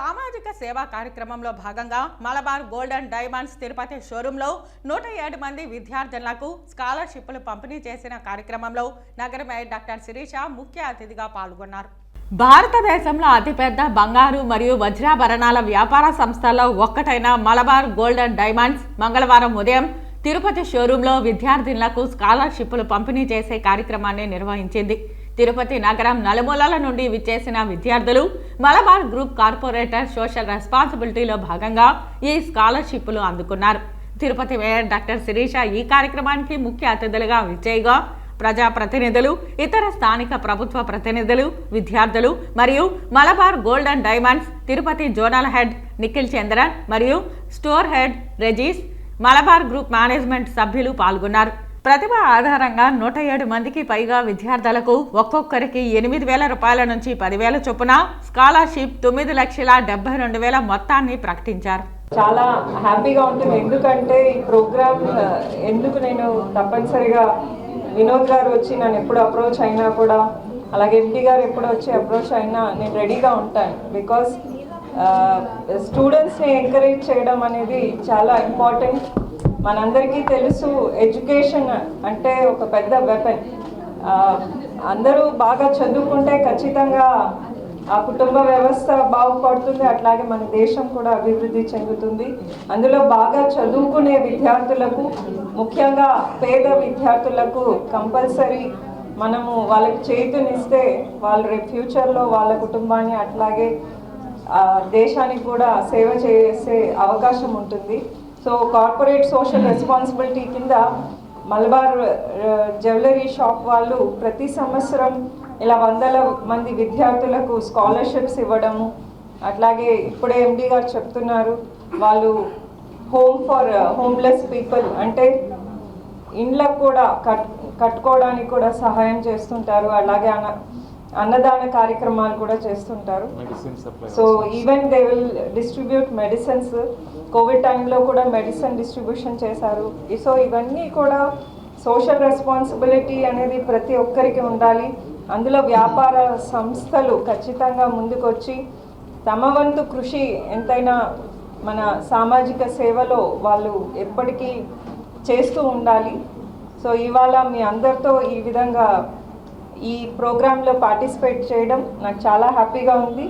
సామాజిక సేవా కార్యక్రమంలో భాగంగా మలబార్ గోల్డెన్ డైమండ్స్ తిరుపతి షోరూంలో నూట ఏడు మంది విద్యార్థులకు స్కాలర్షిప్లు పంపిణీ చేసిన కార్యక్రమంలో నగర మేయర్ డాక్టర్ శిరీష ముఖ్య అతిథిగా పాల్గొన్నారు. భారతదేశంలో అతిపెద్ద బంగారు మరియు వజ్రాభరణాల వ్యాపార సంస్థల్లో ఒక్కటైన మలబార్ గోల్డెన్ డైమండ్స్ మంగళవారం ఉదయం తిరుపతి షోరూంలో విద్యార్థినులకు స్కాలర్షిప్లు పంపిణీ చేసే కార్యక్రమాన్ని నిర్వహించింది. తిరుపతి నగరం నలుమూలల నుండి విచ్చేసిన విద్యార్థులు మలబార్ గ్రూప్ కార్పొరేటర్ సోషల్ రెస్పాన్సిబిలిటీలో భాగంగా ఈ స్కాలర్షిప్లు అందుకున్నారు. తిరుపతి మేయర్ డాక్టర్ శిరీష ఈ కార్యక్రమానికి ముఖ్య అతిథులుగా విచ్చేయగా ప్రజాప్రతినిధులు ఇతర స్థానిక ప్రభుత్వ ప్రతినిధులు విద్యార్థులు మరియు Malabar golden diamonds Tirupati zonal head Nikhil Chandran మరియు store head Regis Malabar group management సభ్యులు పాల్గొన్నారు. ప్రతిభ ఆధారంగా నూట ఏడు మందికి పైగా విద్యార్థులకు ఒక్కొక్కరికి ఎనిమిది వేల రూపాయల నుంచి పదివేల చొప్పున స్కాలర్షిప్ తొమ్మిది లక్షల డెబ్బై రెండు వేల మొత్తాన్ని ప్రకటించారు. చాలా హ్యాపీగా ఉంటుంది. ఎందుకంటే ఈ ప్రోగ్రామ్ ఎందుకు నేను తప్పనిసరిగా వినోద్ గారు వచ్చి నన్ను ఎప్పుడు అప్రోచ్ అయినా కూడా అలాగే ఎంపీ గారు ఎప్పుడు వచ్చి అప్రోచ్ అయినా నేను రెడీగా ఉంటాను. బికాస్ స్టూడెంట్స్ని ఎంకరేజ్ చేయడం అనేది చాలా ఇంపార్టెంట్ మనందరికీ తెలుసు ఎడ్యుకేషన్ అంటే ఒక పెద్ద వెపన్ అందరూ బాగా చదువుకుంటే ఖచ్చితంగా ఆ కుటుంబ వ్యవస్థ బాగుపడుతుంది అట్లాగే మన దేశం కూడా అభివృద్ధి చెందుతుంది. అందులో బాగా చదువుకునే విద్యార్థులకు ముఖ్యంగా పేద విద్యార్థులకు కంపల్సరీ మనము వాళ్ళకి చేతునిస్తే వాళ్ళు రేపు ఫ్యూచర్లో వాళ్ళ కుటుంబాన్ని అట్లాగే దేశానికి కూడా సేవ చేసే అవకాశం ఉంటుంది. సో కార్పొరేట్ సోషల్ రెస్పాన్సిబిలిటీ కింద మలబార్ జ్యువెలరీ షాప్ వాళ్ళు ప్రతి సంవత్సరం ఇలా వందల మంది విద్యార్థులకు స్కాలర్షిప్స్ ఇవ్వడము. అట్లాగే ఇప్పుడే ఎండి గారు చెప్తున్నారు వాళ్ళు హోమ్ ఫర్ హోమ్లెస్ పీపుల్ అంటే ఇండ్లకు కూడా కట్ కట్టుకోవడానికి కూడా సహాయం చేస్తుంటారు. అలాగే అన్న అన్నదాన కార్యక్రమాలు కూడా చేస్తుంటారు. So even they will distribute medicines covid టైంలో కూడా మెడిసిన్ డిస్ట్రిబ్యూషన్ చేశారు. సో ఇవన్నీ కూడా సోషల్ రెస్పాన్సిబిలిటీ అనేది ప్రతి ఒక్కరికి ఉండాలి. అందులో వ్యాపార సంస్థలు ఖచ్చితంగా ముందుకొచ్చి తమ వంతు కృషి ఎంతైనా మన సామాజిక సేవలో వాళ్ళు ఎప్పటికీ చేస్తూ ఉండాలి. సో ఇవాళ మీ అందరితో ఈ విధంగా ఈ ప్రోగ్రాంలో పార్టిసిపేట్ చేయడం నాకు చాలా హ్యాపీగా ఉంది.